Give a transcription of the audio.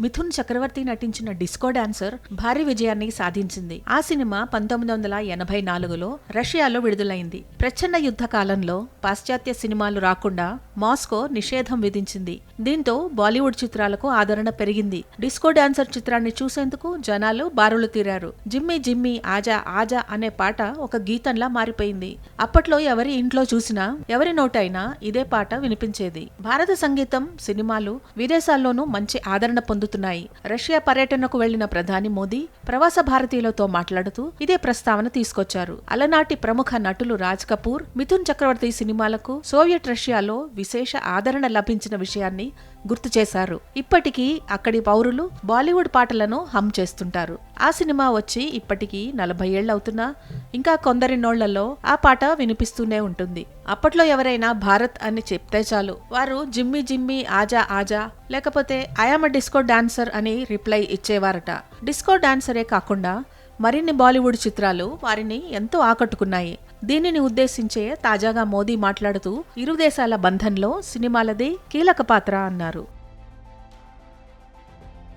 మిథున్ చక్రవర్తి నటించిన disco dancer భారీ విజయాన్ని సాధించింది. ఆ సినిమా పంతొమ్మిది వందల ఎనభై నాలుగులో రష్యాలో విడుదలైంది. ప్రచ్ఛన్న యుద్ధ కాలంలో పాశ్చాత్య సినిమాలు రాకుండా మాస్కో నిషేధం విధించింది. దీంతో బాలీవుడ్ చిత్రాలకు ఆదరణ పెరిగింది. డిస్కో డాన్సర్ చిత్రాన్ని చూసేందుకు జనాలు బారులు తీరారు. జిమ్మి జిమ్మి ఆజా ఆజా అనే పాట ఒక గీతంలా మారిపోయింది. అప్పట్లో ఎవరి ఇంట్లో చూసినా ఎవరి నోటైనా ఇదే పాట వినిపించేది. భారత సంగీతం సినిమాలు విదేశాల్లోనూ మంచి ఆదరణ పొందుతున్నాయి. రష్యా పర్యటనకు వెళ్ళిన ప్రధాని మోదీ ప్రవాస భారతీయులతో మాట్లాడుతూ ఇదే ప్రస్తావన తీసుకొచ్చారు. అలనాటి ప్రముఖ నటులు రాజ్ కపూర్ మిథున్ చక్రవర్తి సినిమాలకు సోవియట్ రష్యాలో విశేష ఆదరణ లభించిన విషయాన్ని గుర్తు చేశారు. ఇప్పటికీ అక్కడి పౌరులు బాలీవుడ్ పాటలను హమ్ చేస్తుంటారు. ఆ సినిమా వచ్చి ఇప్పటికీ నలభై ఏళ్ళవుతున్నా ఇంకా కొందరి నోళ్ళలో ఆ పాట వినిపిస్తూనే ఉంటుంది. అప్పట్లో ఎవరైనా భారత్ అని చెప్తే చాలు. వారు జిమ్మి జిమ్మి ఆజా ఆజా లేకపోతే ఐఆమ్ డిస్కో డాన్సర్ అని రిప్లై ఇచ్చేవారట. డిస్కో డాన్సరే కాకుండా మరిన్ని బాలీవుడ్ చిత్రాలు వారిని ఎంతో ఆకట్టుకున్నాయి. దీనిని ఉద్దేశించే తాజాగా మోదీ మాట్లాడుతూ ఇరు దేశాల బంధంలో సినిమాలదే కీలక పాత్ర అన్నారు.